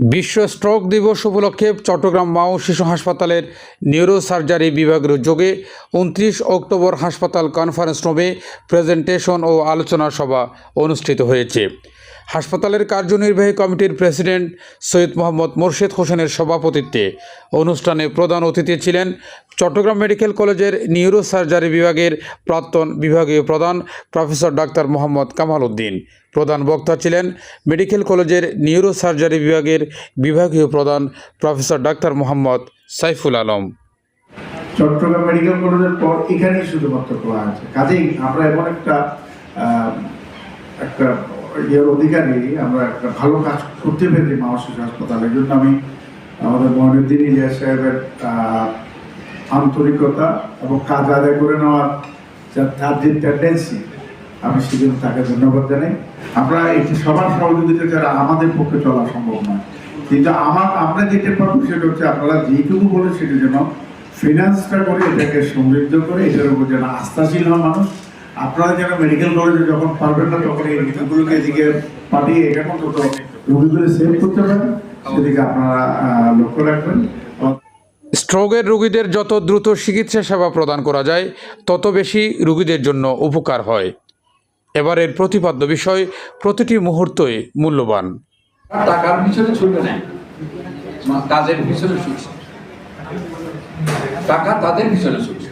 বিশ্ব স্ট্রোক দিবস উপলক্ষে চট্টগ্রাম মা ও শিশু হাসপাতালের নিউরোসার্জারি বিভাগের উদ্যোগে উনত্রিশ অক্টোবর হাসপাতাল কনফারেন্স রুমে প্রেজেন্টেশন ও আলোচনা সভা অনুষ্ঠিত হয়েছে। হাসপাতালের কার্যনির্বাহী কমিটির প্রেসিডেন্ট সৈয়দ মোহাম্মদ মোর্শেদ হোসেনের সভাপতিত্বে অনুষ্ঠানে প্রধান অতিথি ছিলেন চট্টগ্রাম মেডিকেল কলেজের নিউরোসার্জারি বিভাগের প্রাক্তন বিভাগীয় প্রধান প্রফেসর ডাক্তার মোহাম্মদ কামাল উদ্দিন। প্রধান বক্তা ছিলেন মেডিকেল কলেজের নিউরো সার্জারি বিভাগের বিভাগীয় প্রধান professor doctor Mohammad Saiful Alam. Chattogram medical কলেজের পর এখানেই শুধুমাত্র আছে কাজেই আমরা এমন একটা একটা ইয়ের অধিকারী, আমরা একটা ভালো কাজ করতে পেরেছি মা শিশু হাসপাতালে। এই জন্য আমি আমাদের মহিনুদ্দিন ইলিয়াস সাহেবের আন্তরিকতা এবং কাজ আদায় করে নেওয়ার তার যে টেন্ডেন্সি আমি সেজন্য তাকে ধন্যবাদ জানাই। আমরা এটি সবার সহযোগিতা ছাড়া আমাদের পক্ষে চলা সম্ভব নয়। কিন্তু আমার, আমরা যেটা পারব সেটা হচ্ছে আপনারা যেটুকু বলে সেটা যেন ফিনান্সটা করে এটাকে সমৃদ্ধ করে, এটার উপর যেন আস্থাশীল হন মানুষ আপনারা যেন মেডিকেল কলেজে যখন পারবেন না তখন এই ঋতুগুলোকে এদিকে পাঠিয়ে এখানে অন্তত রোগীগুলো সেভ করতে পারেন। সেদিকে আপনারা লক্ষ্য রাখবেন। স্ট্রোকের রোগীদের যত দ্রুত চিকিৎসা সেবা প্রদান করা যায় তত বেশি রোগীদের জন্য উপকার হয়। এবারের প্রতিপাদ্য বিষয় প্রতিটি মুহূর্তই মূল্যবান। টাকার পিছনে ছুটে নেয় কাজের পিছনে ছুটছে। টাকা তাদের পিছনে ছুটছে।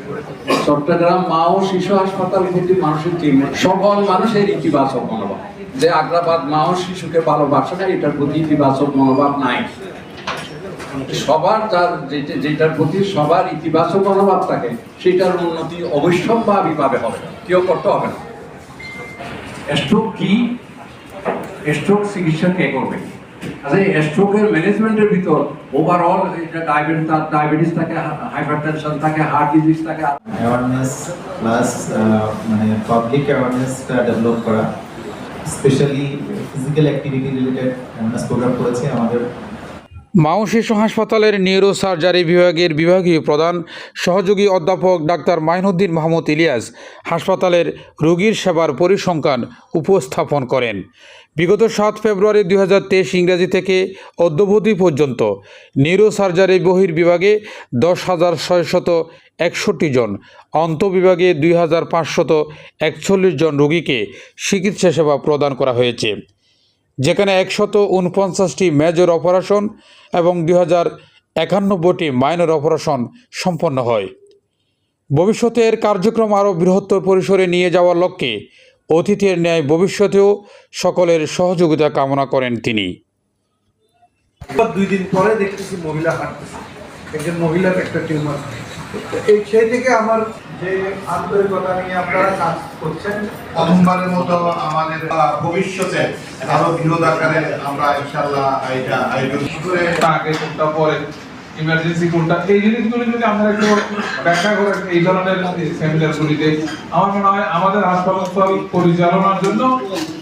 চট্টগ্রাম মা ও শিশু হাসপাতাল প্রতি মানুষের সকল মানুষের ইতিবাচক মনোভাব। যে আগ্রাবাদ মা ও শিশুকে ভালোবাসে না, এটার প্রতি ইতিবাচক মনোভাব নাই। সবার যার যেটা- যেটার প্রতি সবার ইতিবাচক মনোভাব থাকে, সেটার উন্নতি অবশ্যম্ভাবীভাবে হবে। কেউ করতে হবে না। স্ট্রোক কি? স্ট্রোক চিকিৎসা কে করবে? এই স্ট্রোকের ম্যানেজমেন্টের ভিতর ওভারঅল ডায়াবেটিস ডায়াবেটিস থাকে হাইপার টেনশন থাকে হার্ট ডিজিজ থাকে। অ্যাওয়ারনেস প্লাস মানে পাবলিক অ্যাওয়ারনেসটা ডেভেলপ করা specially physical activity related awareness programme করেছে আমাদের মা ও শিশু হাসপাতালের নিউরোসার্জারি বিভাগের বিভাগীয় প্রধান সহযোগী অধ্যাপক ডাক্তার মাইনুদ্দিন মাহমুদ ইলিয়াস হাসপাতালের রোগীর সেবার পরিসংখ্যান উপস্থাপন করেন। বিগত সাত ফেব্রুয়ারি দুই ইংরেজি থেকে অদ্যবধি পর্যন্ত নিউরোসার্জারি বহির্বিভাগে দশ হাজার ছয়শত একষট্টি জন, অন্তবিভাগে দুই হাজার পাঁচশত একচল্লিশ জন রোগীকে চিকিৎসা সেবা প্রদান করা হয়েছে। যেখানে একশত উনপঞ্চাশটি মেজর অপারেশন এবং দুই হাজার একানব্বইটি মাইনর অপারেশন সম্পন্ন হয়। ভবিষ্যতে এর কার্যক্রম আরও বৃহত্তর পরিসরে নিয়ে যাওয়ার লক্ষ্যে অতিথির ন্যায় ভবিষ্যতেও সকলের সহযোগিতা কামনা করেন তিনি। দুই দিন পরে দেখতেছি মহিলা হাঁটতেছে। একজন মহিলার একটা টিউমার। এই সেই থেকে আমার যে আন্তরিকতা নিয়ে আপনারা কাজ করছেন প্রথমবারের মতো আমাদের ভবিষ্যতে আরও বৃহৎ আকারে আমরা ইনশাল্লাহ এটা আয়োজন করে আগে কোনটা পরে ইমার্জেন্সি কোনটা? এই জিনিসগুলো যদি আমরা একটু ব্যাখ্যা করে এই ধরনের সেমিনার আমার মনে হয় আমাদের হাসপাতাল পরিচালনার জন্য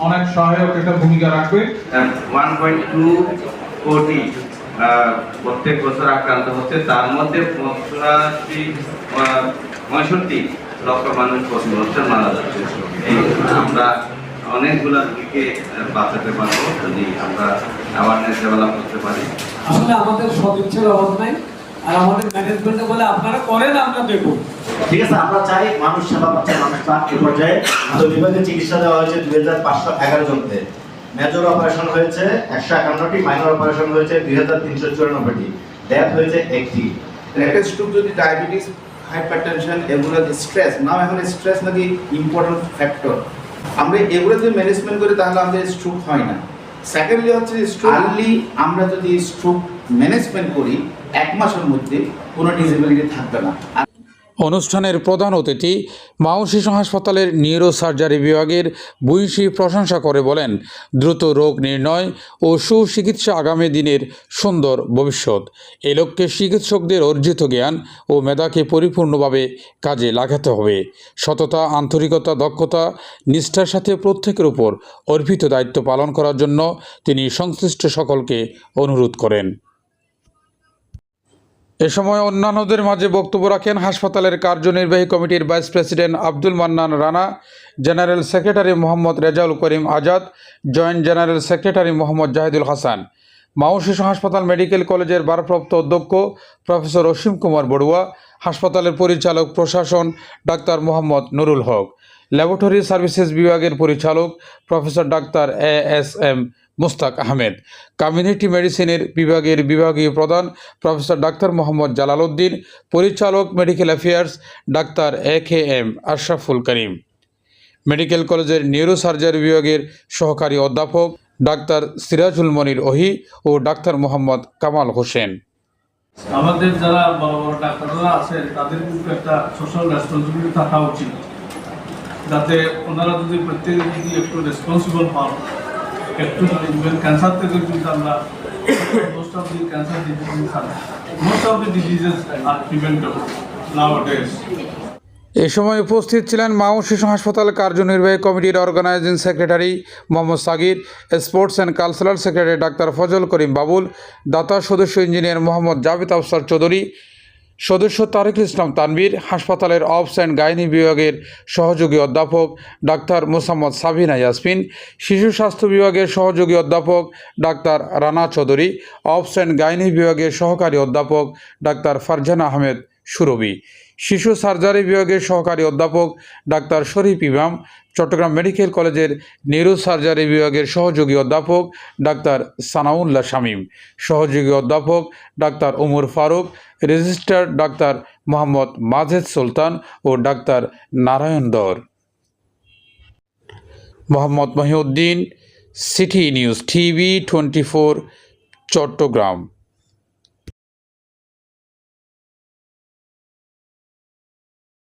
অনেক সহায়ক একটা ভূমিকা রাখবে। ওয়ান পয়েন্ট টু কোটি প্রত্যেক বছর আক্রান্ত হচ্ছে। তার মধ্যে পঁচাশি পঁয়ষট্টি লক্ষ মানুষ প্রতি বছর মারা যাচ্ছে। এই আমরা অনেকগুলা রোগীকে আহ, বাঁচাতে পারব যদি আমরা অ্যাওয়ারনেস ডেভেলপ করতে পারি। আসলে আমাদের সদিচ্ছার অভাব নাই আর আমাদের ম্যানেজমেন্টে বলে আপনারা করেন আমরা দেখব। ঠিক আছে আমরা চাই মানুষ সেবা পাচ্ছে মানুষ পাক এ পর্যায়ে তো বিভাগে চিকিৎসা দেওয়া হয়েছে দুই হাজার পাঁচশো এগারো জনকে। মেজর অপারেশন হয়েছে একশো একান্নটি মাইনর অপারেশন হয়েছে দুই হাজার তিনশো চুরানব্বইটি। ডেথ হয়েছে একটি। স্ট্রোক যদি ডায়াবেটিস হাইপারটেনশন এগুলো স্ট্রেস নাও এখন স্ট্রেস নাকি ইম্পর্টেন্ট ফ্যাক্টর আমরা এগুলো যদি ম্যানেজমেন্ট করি তাহলে আমাদের স্ট্রোক হয় না। সেকেন্ডলি হচ্ছে আর্লি আমরা যদি স্ট্রোক ম্যানেজমেন্ট করি, এক মাসের মধ্যে কোনো ডিসেবিলিটি থাকবে না। অনুষ্ঠানের প্রধান অতিথি মা ও শিশু হাসপাতালের নিউরোসার্জারি বিভাগের ভূয়সী প্রশংসা করে বলেন, দ্রুত রোগ নির্ণয় ও সুচিকিৎসা আগামী দিনের সুন্দর ভবিষ্যৎ। এ লক্ষ্যে চিকিৎসকদের অর্জিত জ্ঞান ও মেধাকে পরিপূর্ণভাবে কাজে লাগাতে হবে। সততা, আন্তরিকতা, দক্ষতা, নিষ্ঠার সাথে প্রত্যেকের উপর অর্পিত দায়িত্ব পালন করার জন্য তিনি সংশ্লিষ্ট সকলকে অনুরোধ করেন। এ সময় অন্যান্যদের মাঝে বক্তব্য রাখেন হাসপাতালের কার্যনির্বাহী কমিটির vice president Abdul Mannan Rana, general secretary Mohammad Rezaul Karim Azad, joint general secretary Mohammad Zahidul Hasan. মাও শিশু হাসপাতাল মেডিকেল কলেজের ভারপ্রাপ্ত অধ্যক্ষ প্রফেসর অসীম কুমার বড়ুয়া, হাসপাতালের পরিচালক প্রশাসন doctor Mohammad Nurul Haque, laboratory services বিভাগের পরিচালক professor doctor A S M Mustak Ahmed. Community মেডিসিনের বিভাগের বিভাগীয় প্রধান প্রফেসর ডাক্তার মোহাম্মদ জালালউদ্দিন, পরিচালক medical affairs doctor A K M Ashraful Karim. Medical কলেজের নিউরো সার্জারি বিভাগের সহকারী অধ্যাপক ডাক্তার সিরাজুল মনির ওহি ও ডাক্তার মোহাম্মদ কামাল হোসেন। আমাদের যারা বড় বড় ডাক্তাররা আছে তাদের কিন্তু একটা সোশ্যাল রেসপন্সিবিলিটি থাকা উচিত। যাতে ওনারা যদি প্রত্যেকে যদি একটু রেসপন্সিবল হন একটু ক্যান্সার থেকে এ সময় উপস্থিত ছিলেন মা ও শিশু হাসপাতাল কার্যনির্বাহী কমিটির organising secretary Mohammad Sagir sports and cultural secretary doctor Fazal Karim Babul, দাতা সদস্য ইঞ্জিনিয়ার মোহাম্মদ জাভেদ আফসার চৌধুরী সদস্য তারেক ইসলাম তানবীর হাসপাতালের অফস অ্যান্ড গাইনি বিভাগের সহযোগী অধ্যাপক ডাক্তার মোসাম্মদ সাবিনা ইয়াসমিন, শিশু স্বাস্থ্য বিভাগের সহযোগী অধ্যাপক doctor Rana Chowdhury obs and gynae বিভাগের সহকারী অধ্যাপক ডাক্তার ফারজানা আহমেদ সুরবি শিশু সার্জারি বিভাগের সহকারী অধ্যাপক ডাক্তার শরীফ ইমাম, চট্টগ্রাম মেডিকেল কলেজের নিউরো সার্জারি বিভাগের সহযোগী অধ্যাপক ডাক্তার সানাউল্লাহ শামীম, সহযোগী অধ্যাপক doctor Umar Faruk, registrar doctor Mohammad Majed Sultan ও doctor Narayan Dhar Mohammad Mohiuddin, city news TV twenty four, Chattogram.